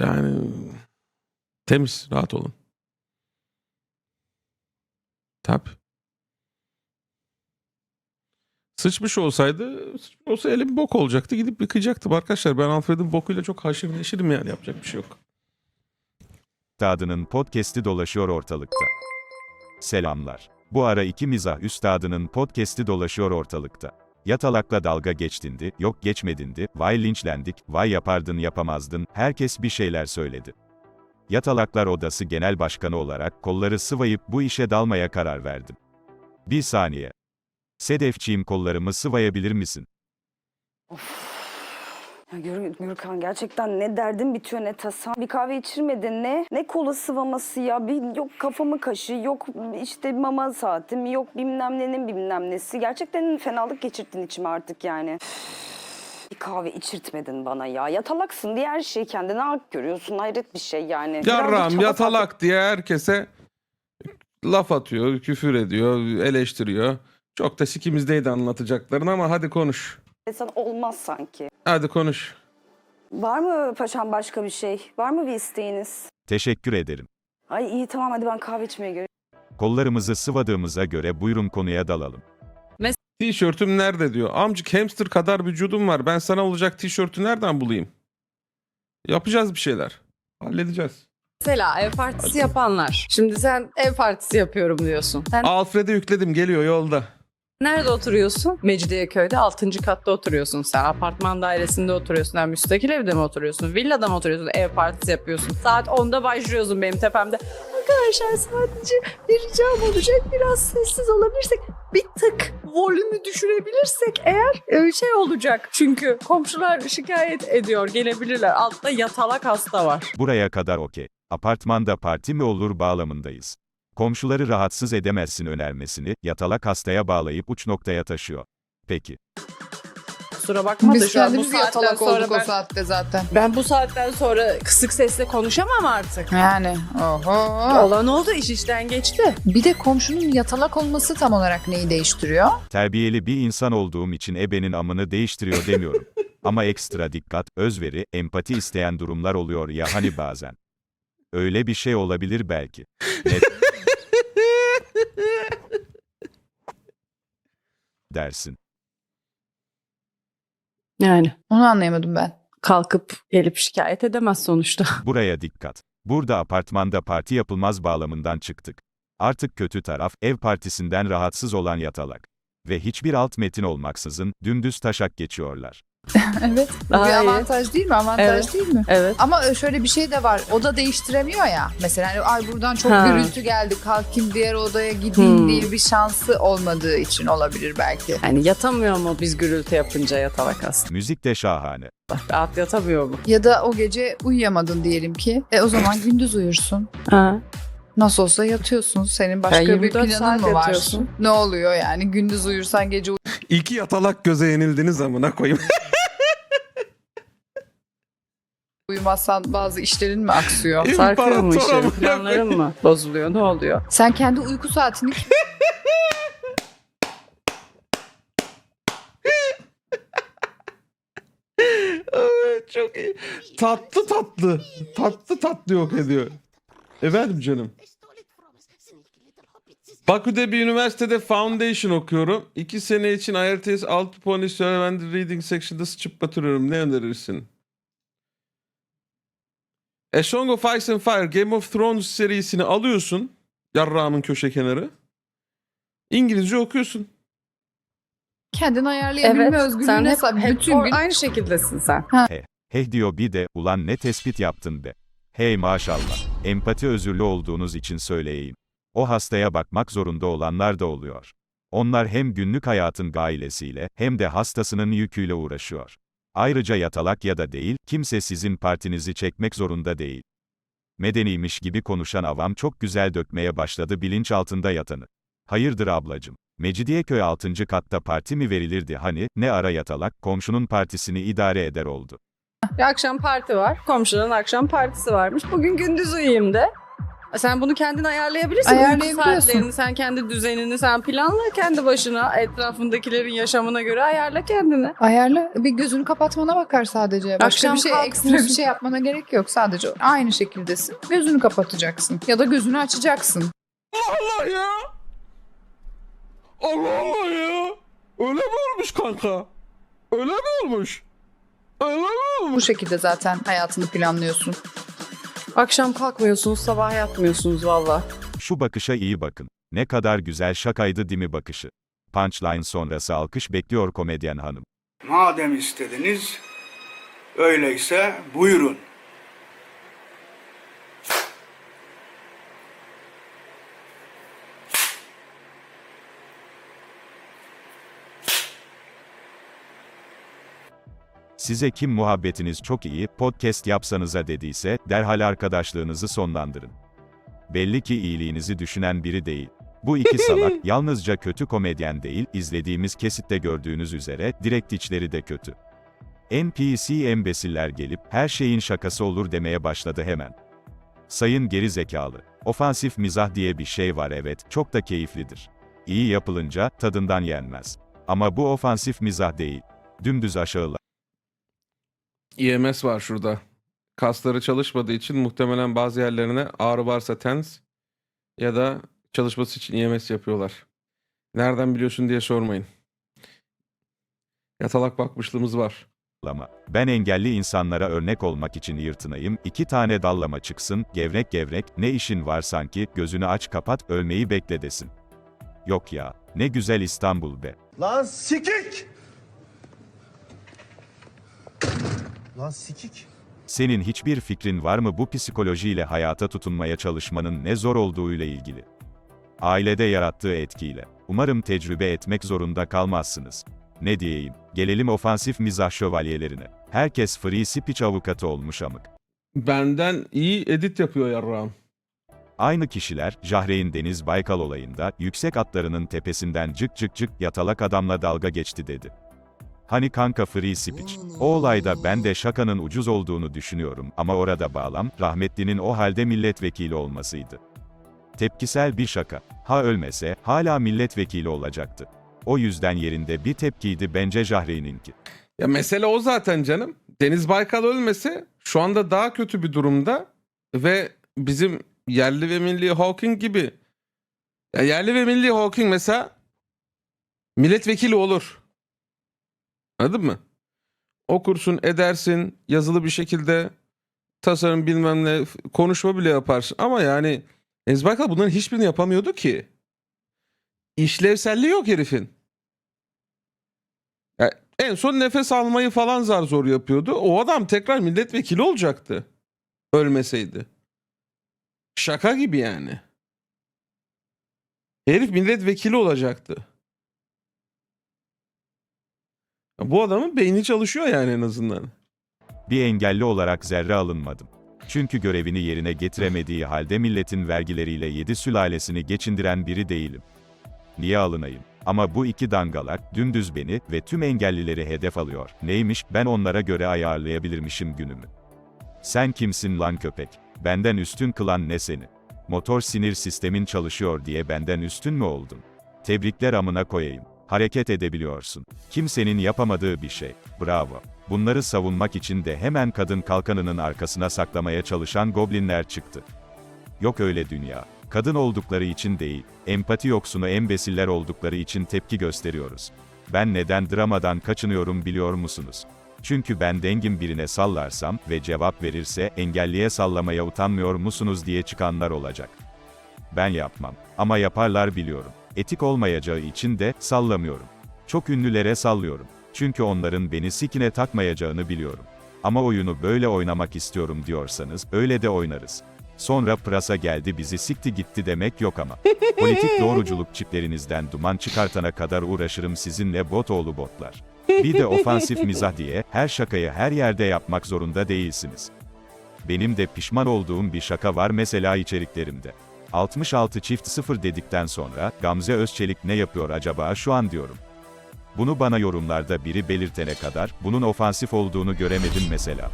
Yani temiz, rahat olun. Tabii. Sıçmış olsaydı, sıçmış olsa elim bok olacaktı. Gidip yıkayacaktım arkadaşlar. Ben Alfred'in bokuyla çok haşır neşirim yani. Yapacak bir şey yok. Üstadının podcast'i dolaşıyor ortalıkta. Selamlar. Bu ara iki mizah üstadının podcast'i dolaşıyor ortalıkta. Yatalakla dalga geçtindi, yok geçmedindi, vay linçlendik, vay yapardın yapamazdın, herkes bir şeyler söyledi. Yatalaklar Odası Genel Başkanı olarak kolları sıvayıp bu işe dalmaya karar verdim. Bir saniye. Sedefçiğim kollarımı sıvayabilir misin? Ya Gür- Gürkan gerçekten ne derdin bitiyor ne tasam. Bir kahve içirmedin ne? Ne kola sıvaması ya. Bir yok kafamı kaşı, yok işte mama saatim, yok bilmem nenin bilmem nesi. Gerçekten fenalık geçirttin içime artık yani. Bir kahve içirtmedin bana ya. Yatalaksın diye her şeyi kendine hak görüyorsun. Hayret bir şey yani. Birazcık Yarram çaba yatalak diye herkese laf atıyor, küfür ediyor, eleştiriyor. Çok da sikimizdeydi anlatacakların ama hadi konuş. Etsen olmaz sanki. Hadi konuş. Var mı paşam başka bir şey? Var mı bir isteğiniz? Teşekkür ederim. Ay iyi tamam hadi ben kahve içmeye gidiyorum. Kollarımızı sıvadığımıza göre buyurun konuya dalalım. Tişörtüm nerede diyor. Amcık hamster kadar vücudum var. Ben sana olacak tişörtü nereden bulayım? Yapacağız bir şeyler. Halledeceğiz. Mesela ev partisi yapanlar. Şimdi sen ev partisi yapıyorum diyorsun. Sen Alfred'e yükledim geliyor yolda. Nerede oturuyorsun? Mecidiyeköy'de 6. katta oturuyorsun sen. Apartman dairesinde oturuyorsun. Yani müstakil evde mi oturuyorsun? Villada mı oturuyorsun? Ev partisi yapıyorsun. Saat 10'da başlıyorsun benim tepemde. Arkadaşlar sadece bir ricam olacak. Biraz sessiz olabilirsek bir tık volümü düşürebilirsek eğer e, şey olacak. Çünkü komşular şikayet ediyor. Gelebilirler. Altta yatalak hasta var. Buraya kadar okey. Apartmanda parti mi olur bağlamındayız. Komşuları rahatsız edemezsin önermesini, yatalak hastaya bağlayıp uç noktaya taşıyor. Peki. Kusura bakma da Biz şu an bu kendimiz saatten yatalak sonra olduk o ben, saatte zaten. ben bu saatten sonra kısık sesle konuşamam artık. Yani oho. Olan oldu iş işten geçti. Bir de komşunun yatalak olması tam olarak neyi değiştiriyor? Terbiyeli bir insan olduğum için ebenin amını değiştiriyor demiyorum. Ama ekstra dikkat, özveri, empati isteyen durumlar oluyor ya hani bazen. Öyle bir şey olabilir belki. Net dersin. Yani Onu anlayamadım ben. kalkıp gelip şikayet edemez sonuçta. Buraya dikkat. Burada apartmanda parti yapılmaz bağlamından çıktık. Artık kötü taraf, ev partisinden rahatsız olan yatalak. Ve hiçbir alt metin olmaksızın, dümdüz taşak geçiyorlar. evet. Bu Daha bir iyi. avantaj değil mi? Avantaj Evet. değil mi? Evet. Ama şöyle bir şey de var. Oda değiştiremiyor ya. Mesela hani, ay buradan çok Ha. gürültü geldi. Kalkayım diğer odaya gideyim Hmm. diye bir şansı olmadığı için olabilir belki. Yani yatamıyor mu biz gürültü yapınca yatalak hasta? Müzik de şahane. Rahat yatamıyor mu? Ya da o gece uyuyamadın diyelim ki. E o zaman gündüz uyursun. Ha. Nasıl olsa yatıyorsun. Senin başka bir 24 planın mı var? yatıyorsun. Ne oluyor yani? Gündüz uyursan gece İki yatalak göze yenildiniz amına koyayım. uyumazsan bazı işlerin mi aksıyor? Sarkıyor mu İmparator işlerin? amına Planların mı bozuluyor? Ne oluyor? Sen kendi uyku saatini Evet, Çok iyi. Tatlı tatlı. Tatlı tatlı yok ediyor. Efendim canım. Bakü'de bir üniversitede Foundation okuyorum. İki sene için IELTS 6 puan istiyor. Ben de Reading Section'da sıçıp batırıyorum. Ne önerirsin? A Song of Ice and Fire Game of Thrones serisini alıyorsun. Yarrağımın köşe kenarı. İngilizce okuyorsun. kendin ayarlayabilme özgürlüğüne sen hep, sahip. hep Bütün gün aynı şekildesin sen. Heh diyor bir de, ulan ne tespit yaptın be. Hey maşallah. Empati özürlü olduğunuz için söyleyeyim. O hastaya bakmak zorunda olanlar da oluyor. Onlar hem günlük hayatın gailesiyle hem de hastasının yüküyle uğraşıyor. Ayrıca yatalak ya da değil, kimse sizin partinizi çekmek zorunda değil. Medeniymiş gibi konuşan avam çok güzel dökmeye başladı bilinç altında yatanı. Hayırdır ablacım? Mecidiyeköy 6. katta parti mi verilirdi hani, ne ara yatalak, komşunun partisini idare eder oldu. Bir akşam parti var. Komşuların akşam partisi varmış. Bugün gündüz uyuyayım de. Sen bunu kendin ayarlayabilirsin. Uyku Ayarlayabiliyorsun. saatlerini, sen kendi düzenini sen planla kendi başına. Etrafındakilerin yaşamına göre ayarla kendini. Ayarla. Bir gözünü kapatmana bakar sadece. Başka Akşam bir şey ekstra bir şey yapmana gerek yok. Sadece aynı şekildesin. Gözünü kapatacaksın. Ya da gözünü açacaksın. Allah ya. Allah Allah ya. Öyle mi olmuş kanka? Öyle mi olmuş? Öyle mi Bu olmuş? şekilde zaten hayatını planlıyorsun. Akşam kalkmıyorsunuz, sabah yatmıyorsunuz valla. Şu bakışa iyi bakın. Ne kadar güzel şakaydı değil mi bakışı? Punchline sonrası alkış bekliyor komedyen hanım. Madem istediniz, öyleyse buyurun. Size kim muhabbetiniz çok iyi, podcast yapsanıza dediyse, derhal arkadaşlığınızı sonlandırın. Belli ki iyiliğinizi düşünen biri değil. Bu iki salak, yalnızca kötü komedyen değil, izlediğimiz kesitte gördüğünüz üzere, direkt içleri de kötü. NPC embesiller gelip, her şeyin şakası olur demeye başladı hemen. Sayın geri zekalı. Ofansif mizah diye bir şey var evet, çok da keyiflidir. İyi yapılınca, tadından yenmez. Ama bu ofansif mizah değil. Dümdüz aşağılar. IMS var şurada. Kasları çalışmadığı için muhtemelen bazı yerlerine ağrı varsa tens ya da çalışması için IMS yapıyorlar. Nereden biliyorsun diye sormayın. Yatalak bakmışlığımız var. dallama. Ben engelli insanlara örnek olmak için yırtınayım, iki tane dallama çıksın, gevrek gevrek, ne işin var sanki, gözünü aç kapat, ölmeyi bekle desin. Yok ya, ne güzel İstanbul be. Lan sikik! Lan sikik. Senin hiçbir fikrin var mı bu psikolojiyle hayata tutunmaya çalışmanın ne zor olduğuyla ilgili? Ailede yarattığı etkiyle. Umarım tecrübe etmek zorunda kalmazsınız. Ne diyeyim, gelelim ofansif mizah şövalyelerine. Herkes free speech avukatı olmuş amık. Benden iyi edit yapıyor yarrağım. Aynı kişiler, Jahreyn Deniz Baykal olayında, yüksek atlarının tepesinden cık cık cık yatalak adamla dalga geçti dedi. Hani kanka free speech. O olayda ben de şakanın ucuz olduğunu düşünüyorum ama orada bağlam, rahmetlinin o halde milletvekili olmasıydı. Tepkisel bir şaka. Ha ölmese, hala milletvekili olacaktı. O yüzden yerinde bir tepkiydi bence Jahreyn'inki. Ya mesele o zaten canım. Deniz Baykal ölmese şu anda daha kötü bir durumda ve bizim yerli ve milli Hawking gibi ya yerli ve milli Hawking mesela milletvekili olur. Anladın mı? Okursun, edersin, yazılı bir şekilde tasarım bilmem ne konuşma bile yaparsın ama yani Deniz Baykal bunların hiçbirini yapamıyordu ki. İşlevselliği yok herifin. Ya en son nefes almayı falan zar zor yapıyordu. O adam tekrar milletvekili olacaktı. Ölmeseydi. Şaka gibi yani. Herif milletvekili olacaktı. Ya Bu adamın beyni çalışıyor yani en azından. Bir engelli olarak zerre alınmadım. Çünkü görevini yerine getiremediği halde milletin vergileriyle yedi sülalesini geçindiren biri değilim. Niye alınayım? Ama bu iki dangalak, dümdüz beni ve tüm engellileri hedef alıyor. Neymiş, ben onlara göre ayarlayabilirmişim günümü. Sen kimsin lan köpek? Benden üstün kılan ne seni? Motor sinir sistemin çalışıyor diye benden üstün mü oldun? Tebrikler amına koyayım. Hareket edebiliyorsun. Kimsenin yapamadığı bir şey. Bravo. Bunları savunmak için de hemen kadın kalkanının arkasına saklamaya çalışan goblinler çıktı. Yok öyle dünya. Kadın oldukları için değil, empati yoksunu embesiller oldukları için tepki gösteriyoruz. Ben neden dramadan kaçınıyorum biliyor musunuz? Çünkü ben dengin birine sallarsam ve cevap verirse engelliye sallamaya utanmıyor musunuz diye çıkanlar olacak. Ben yapmam. Ama yaparlar biliyorum. Etik olmayacağı için de sallamıyorum. Çok ünlülere sallıyorum. Çünkü onların beni sikine takmayacağını biliyorum. Ama oyunu böyle oynamak istiyorum diyorsanız, öyle de oynarız. Sonra pırasa geldi bizi sikti gitti demek yok ama. Politik doğruculuk çiplerinizden duman çıkartana kadar uğraşırım sizinle bot oğlu botlar. Bir de ofansif mizah diye, her şakayı her yerde yapmak zorunda değilsiniz. Benim de pişman olduğum bir şaka var mesela içeriklerimde. 66 çift 0 dedikten sonra, Gamze Özçelik ne yapıyor acaba şu an diyorum. Bunu bana yorumlarda biri belirtene kadar, bunun ofansif olduğunu göremedim mesela.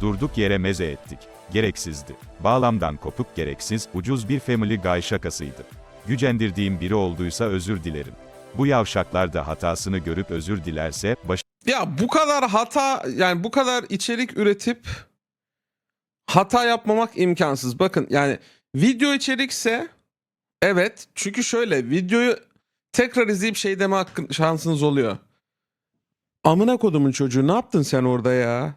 Durduk yere meze ettik. Gereksizdi. Bağlamdan kopuk gereksiz, ucuz bir Family Guy şakasıydı. Gücendirdiğim biri olduysa özür dilerim. Bu yavşaklar da hatasını görüp özür dilerse, Ya bu kadar hata yani bu kadar içerik üretip hata yapmamak imkansız. Bakın yani video içerikse evet çünkü şöyle videoyu tekrar izleyip şey deme hakkın, şansınız oluyor. Amına kodumun çocuğu ne yaptın sen orada ya?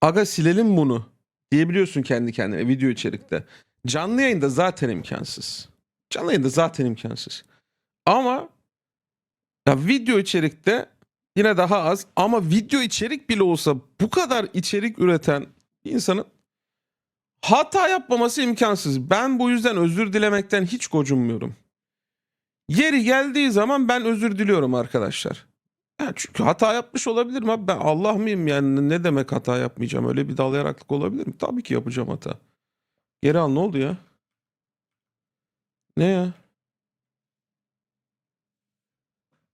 Aga silelim bunu diyebiliyorsun kendi kendine video içerikte. Canlı yayında zaten imkansız. Canlı yayında zaten imkansız. Ama ya video içerikte yine daha az ama video içerik bile olsa bu kadar içerik üreten insanın hata yapmaması imkansız. Ben bu yüzden özür dilemekten hiç gocunmuyorum. Yeri geldiği zaman ben özür diliyorum arkadaşlar. Ya çünkü hata yapmış olabilirim abi. Ben Allah mıyım yani ne demek hata yapmayacağım? Öyle bir dal yaraklık olabilir mi? Tabii ki yapacağım hata. Geri al ne oldu ya? Ne ya?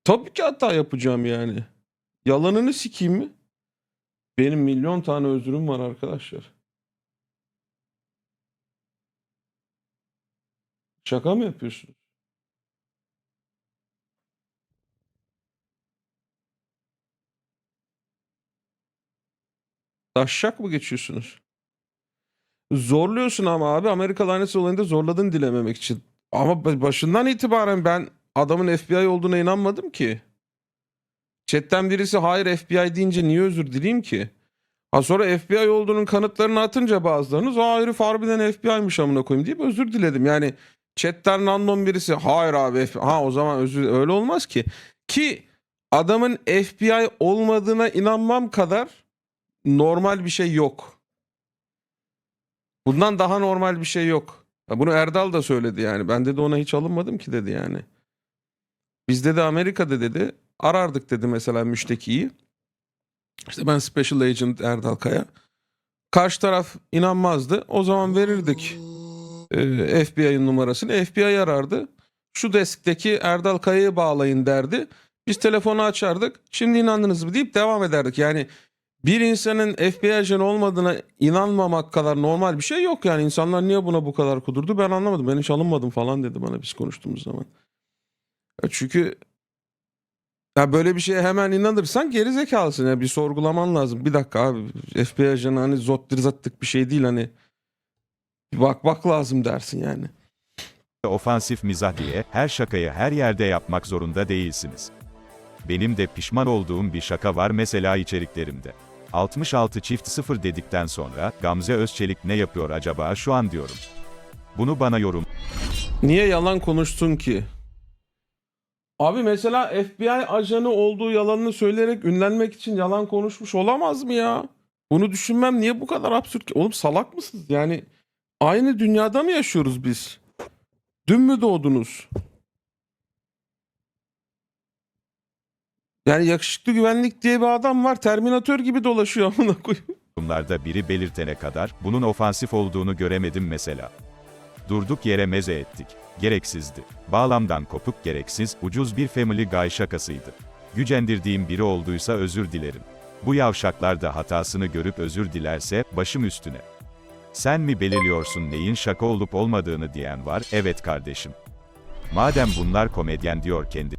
Tabii ki hata yapacağım yani. Yalanını sikeyim mi? Benim milyon tane özrüm var arkadaşlar. Şaka mı yapıyorsunuz? Taşşak mı geçiyorsunuz? Zorluyorsun ama abi Amerika laneti olayında zorladın dilememek için. Ama ba- başından itibaren ben adamın FBI olduğuna inanmadım ki. Chatten birisi hayır FBI deyince niye özür dileyim ki? Ha sonra FBI olduğunun kanıtlarını atınca bazılarınız aa herif harbiden FBI'miş amına koyayım deyip özür diledim. Yani chatten random birisi hayır abi ha o zaman özür öyle olmaz ki. Ki adamın FBI olmadığına inanmam kadar normal bir şey yok. Bundan daha normal bir şey yok. Bunu Erdal da söyledi yani. Ben dedi ona hiç alınmadım ki dedi yani. Biz dedi Amerika'da dedi arardık dedi mesela müştekiyi. İşte ben Special Agent Erdal Kaya. Karşı taraf inanmazdı. O zaman verirdik e, FBI'nin numarasını. FBI arardı. Şu deskteki Erdal Kaya'yı bağlayın derdi. Biz telefonu açardık. Şimdi inandınız mı deyip devam ederdik. Yani bir insanın FBI ajanı olmadığına inanmamak kadar normal bir şey yok yani. insanlar niye buna bu kadar kudurdu ben anlamadım. Ben hiç alınmadım falan dedi bana biz konuştuğumuz zaman. Çünkü ya böyle bir şeye hemen inanırsan geri zekalısın. Ya bir sorgulaman lazım. Bir dakika abi FBI ajanı hani zottir zattık bir şey değil hani. Bir bakmak lazım dersin yani. ofansif mizah diye, her şakayı her yerde yapmak zorunda değilsiniz. Benim de pişman olduğum bir şaka var mesela içeriklerimde. 66 çift 0 dedikten sonra, Gamze Özçelik ne yapıyor acaba şu an diyorum. Bunu bana yorum Niye yalan konuştun ki? Abi mesela FBI ajanı olduğu yalanını söyleyerek ünlenmek için yalan konuşmuş olamaz mı ya? Bunu düşünmem niye bu kadar absürt ki? Oğlum salak mısınız? Yani aynı dünyada mı yaşıyoruz biz? Dün mü doğdunuz? Yani yakışıklı güvenlik diye bir adam var. Terminatör gibi dolaşıyor amına koyayım. yorumlarda biri belirtene kadar, bunun ofansif olduğunu göremedim mesela. Durduk yere meze ettik. Gereksizdi. Bağlamdan kopuk gereksiz, ucuz bir Family Guy şakasıydı. Gücendirdiğim biri olduysa özür dilerim. Bu yavşaklar da hatasını görüp özür dilerse, başım üstüne. Sen mi belirliyorsun neyin şaka olup olmadığını diyen var, evet kardeşim. Madem bunlar komedyen diyor kendi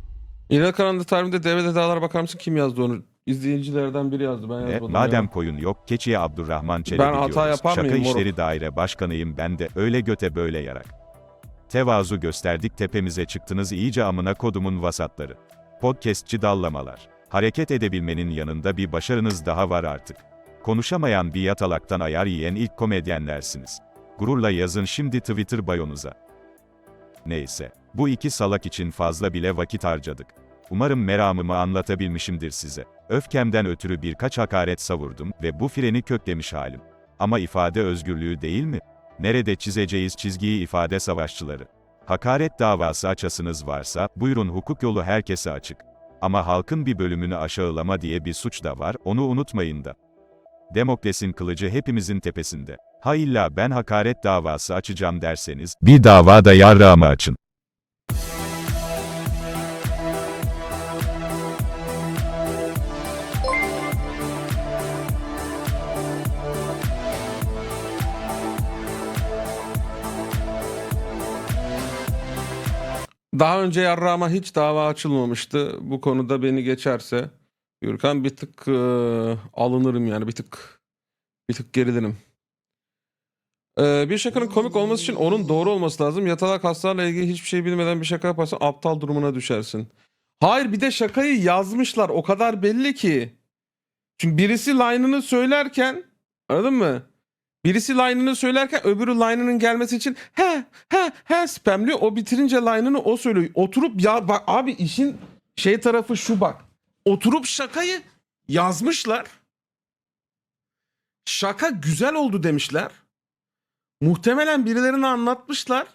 İlhan Karan'da tarihinde DVD dağlara bakar mısın? Kim yazdı onu? İzleyicilerden biri yazdı. Ben E, yazmadım. madem ya. koyun yok, keçiye Abdurrahman Çelebi Ben hata diyoruz. yapar Şaka mıyım moruk? işleri daire başkanıyım ben de, öyle göte böyle yarak. Tevazu gösterdik tepemize çıktınız iyice amına kodumun vasatları. Podcastçi dallamalar. Hareket edebilmenin yanında bir başarınız daha var artık. Konuşamayan bir yatalaktan ayar yiyen ilk komedyenlersiniz. Gururla yazın şimdi Twitter bayonuza. Neyse, bu iki salak için fazla bile vakit harcadık. Umarım meramımı anlatabilmişimdir size. Öfkemden ötürü birkaç hakaret savurdum ve bu freni köklemiş halim. Ama ifade özgürlüğü değil mi? Nerede çizeceğiz çizgiyi ifade savaşçıları? Hakaret davası açasınız varsa, buyurun hukuk yolu herkese açık. Ama halkın bir bölümünü aşağılama diye bir suç da var, onu unutmayın da. Demokles'in kılıcı hepimizin tepesinde. Ha illa ben hakaret davası açacağım derseniz, bir dava da yarrağımı açın. Daha önce yarrağıma hiç dava açılmamıştı. Bu konuda beni geçerse Gürkan bir tık e, alınırım yani bir tık bir tık gerilirim. E, bir şakanın komik olması için onun doğru olması lazım. Yatalak hastalarla ilgili hiçbir şey bilmeden bir şaka yaparsan aptal durumuna düşersin. Hayır bir de şakayı yazmışlar o kadar belli ki. Çünkü birisi line'ını söylerken anladın mı? Birisi line'ını söylerken öbürü line'ının gelmesi için he he he spamliyor. O bitirince line'ını o söylüyor. Oturup ya bak abi işin şey tarafı şu bak. Oturup şakayı yazmışlar. Şaka güzel oldu demişler. Muhtemelen birilerine anlatmışlar.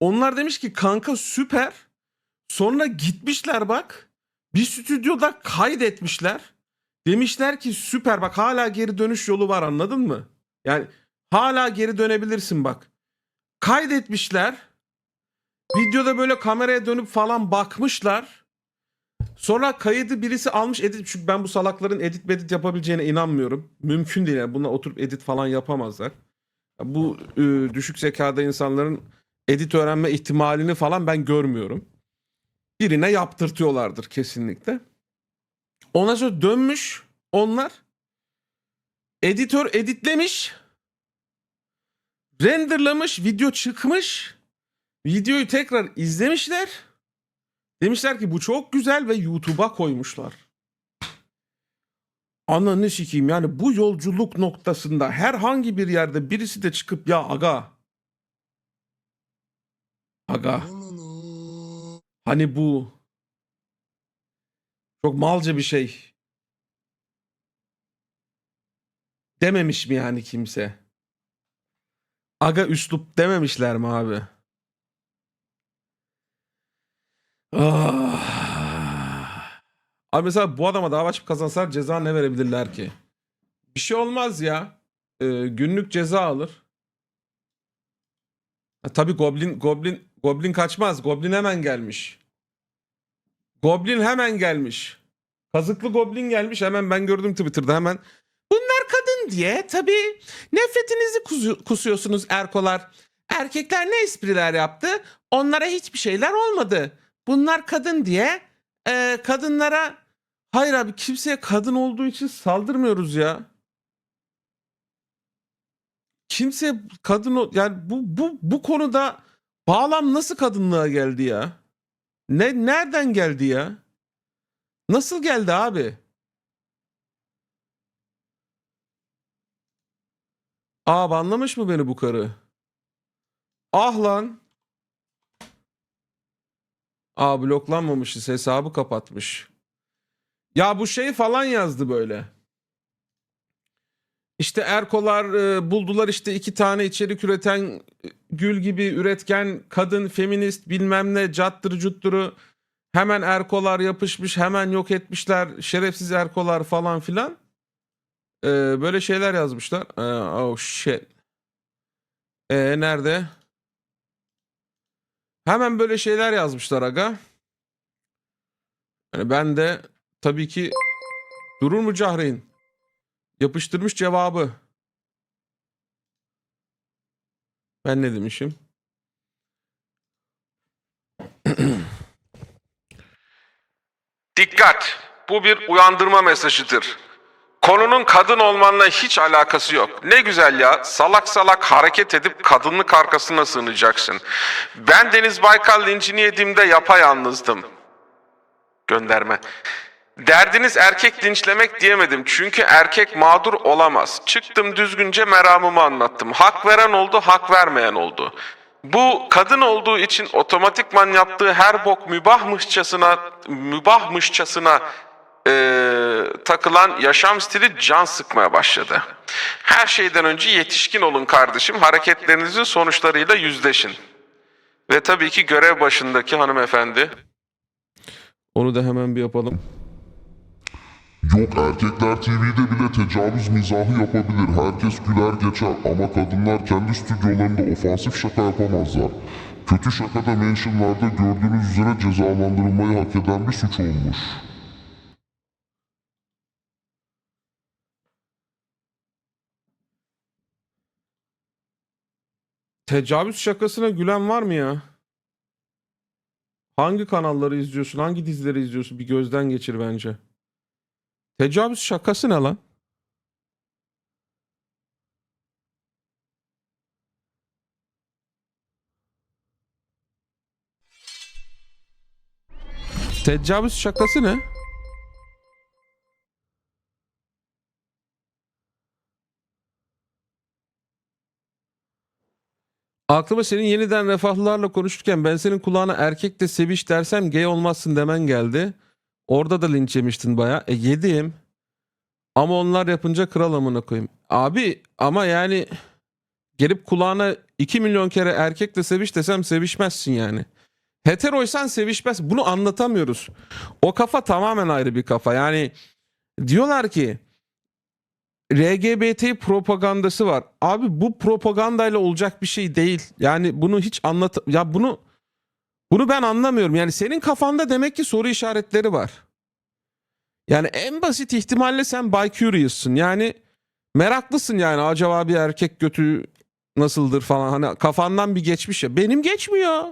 Onlar demiş ki kanka süper. Sonra gitmişler bak. Bir stüdyoda kaydetmişler. Demişler ki süper bak hala geri dönüş yolu var anladın mı? Yani hala geri dönebilirsin bak. Kaydetmişler. Videoda böyle kameraya dönüp falan bakmışlar. Sonra kaydı birisi almış edit. Çünkü ben bu salakların edit medit yapabileceğine inanmıyorum. Mümkün değil yani. Bunlar oturup edit falan yapamazlar. Bu e, düşük zekada insanların edit öğrenme ihtimalini falan ben görmüyorum. Birine yaptırtıyorlardır kesinlikle. Ondan sonra dönmüş onlar. Editör editlemiş. Renderlamış, video çıkmış. Videoyu tekrar izlemişler. Demişler ki bu çok güzel ve YouTube'a koymuşlar. Ananı sikeyim yani bu yolculuk noktasında herhangi bir yerde birisi de çıkıp ya aga. Aga. Hani bu çok malca bir şey. Dememiş mi yani kimse? Aga üslup dememişler mi abi? Ah. Abi mesela bu adama dava açıp kazansalar ceza ne verebilirler ki? Bir şey olmaz ya. Ee, günlük ceza alır. Ha, tabii Goblin Goblin Goblin kaçmaz. Goblin hemen gelmiş. Goblin hemen gelmiş. Kazıklı Goblin gelmiş hemen ben gördüm Twitter'da hemen. Bunlar kadın diye tabii nefretinizi kuzu- kusuyorsunuz erkolar. Erkekler ne espriler yaptı? Onlara hiçbir şeyler olmadı. Bunlar kadın diye e, kadınlara hayır abi kimseye kadın olduğu için saldırmıyoruz ya. Kimse kadın yani bu bu bu konuda bağlam nasıl kadınlığa geldi ya? Ne nereden geldi ya? Nasıl geldi abi? Aa anlamış mı beni bu karı? Ah lan. Aa bloklanmamışız hesabı kapatmış. Ya bu şey falan yazdı böyle. İşte Erkolar e, buldular işte iki tane içerik üreten e, gül gibi üretken kadın feminist bilmem ne cattırı cutturu hemen Erkolar yapışmış hemen yok etmişler şerefsiz Erkolar falan filan. E, böyle şeyler yazmışlar. E, oh shit. E, nerede? Hemen böyle şeyler yazmışlar aga. Yani ben de tabii ki durur mu Cahreyn? Yapıştırmış cevabı. Ben ne demişim? Dikkat! Bu bir uyandırma mesajıdır. Konunun kadın olmanla hiç alakası yok. Ne güzel ya, salak salak hareket edip kadınlık arkasına sığınacaksın. Ben Deniz Baykal linçini yediğimde yapayalnızdım. Gönderme. Derdiniz erkek linçlemek diyemedim çünkü erkek mağdur olamaz. Çıktım düzgünce meramımı anlattım. Hak veren oldu, hak vermeyen oldu. Bu kadın olduğu için otomatikman yaptığı her bok mübahmışçasına mübahmışçasına eee, takılan yaşam stili can sıkmaya başladı. Her şeyden önce yetişkin olun kardeşim. Hareketlerinizin sonuçlarıyla yüzleşin. Ve tabii ki görev başındaki hanımefendi Onu da hemen bir yapalım. Yok erkekler TV'de bile tecavüz mizahı yapabilir. Herkes güler geçer ama kadınlar kendi stüdyolarında ofansif şaka yapamazlar. Kötü şaka da mentionlarda gördüğünüz üzere cezalandırılmayı hak eden bir suç olmuş. Tecavüz şakasına gülen var mı ya? Hangi kanalları izliyorsun? Hangi dizileri izliyorsun? Bir gözden geçir bence. Tecavüz şakası ne lan? Tecavüz şakası ne? Aklıma senin yeniden refahlılarla konuşurken ben senin kulağına erkek de seviş dersem gay olmazsın demen geldi. Orada da linç yemiştin baya. E yedim. Ama onlar yapınca kral amına koyayım. Abi ama yani gelip kulağına 2 milyon kere erkekle seviş desem sevişmezsin yani. Heteroysan sevişmez. Bunu anlatamıyoruz. O kafa tamamen ayrı bir kafa. Yani diyorlar ki LGBT propagandası var. Abi bu propagandayla olacak bir şey değil. Yani bunu hiç anlat ya bunu bunu ben anlamıyorum. Yani senin kafanda demek ki soru işaretleri var. Yani en basit ihtimalle sen bi curious'sın. Yani meraklısın yani acaba bir erkek götü nasıldır falan hani kafandan bir geçmiş ya. Benim geçmiyor.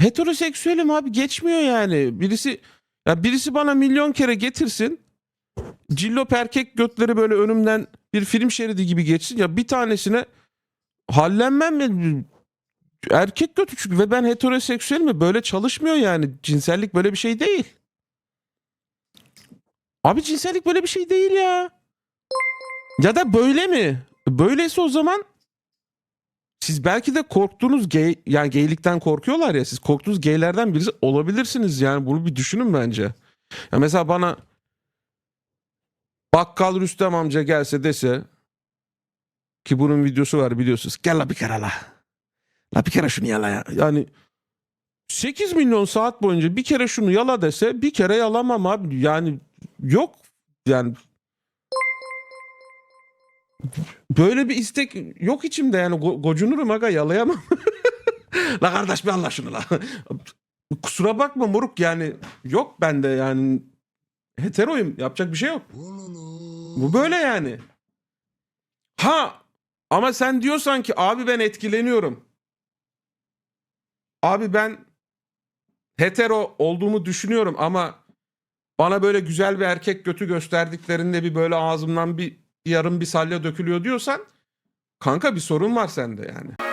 Heteroseksüelim abi geçmiyor yani. Birisi ya birisi bana milyon kere getirsin. Cillop erkek götleri böyle önümden bir film şeridi gibi geçsin. Ya bir tanesine hallenmem mi? Erkek götü çünkü ve ben heteroseksüel mi? Böyle çalışmıyor yani. Cinsellik böyle bir şey değil. Abi cinsellik böyle bir şey değil ya. Ya da böyle mi? Böyleyse o zaman siz belki de korktuğunuz gay yani gaylikten korkuyorlar ya siz korktuğunuz gaylerden birisi olabilirsiniz yani bunu bir düşünün bence. Ya mesela bana Bakkal Rüstem amca gelse dese ki bunun videosu var biliyorsunuz. Gel la bir kere la. La bir kere şunu yala ya. Yani 8 milyon saat boyunca bir kere şunu yala dese bir kere yalamam abi. Yani yok yani böyle bir istek yok içimde yani Go- gocunurum aga yalayamam. la kardeş bir Allah şunu la. Kusura bakma moruk yani yok bende yani heteroyum yapacak bir şey yok. Bu böyle yani. Ha ama sen diyorsan ki abi ben etkileniyorum. Abi ben hetero olduğumu düşünüyorum ama bana böyle güzel bir erkek götü gösterdiklerinde bir böyle ağzımdan bir yarım bir salya dökülüyor diyorsan kanka bir sorun var sende yani.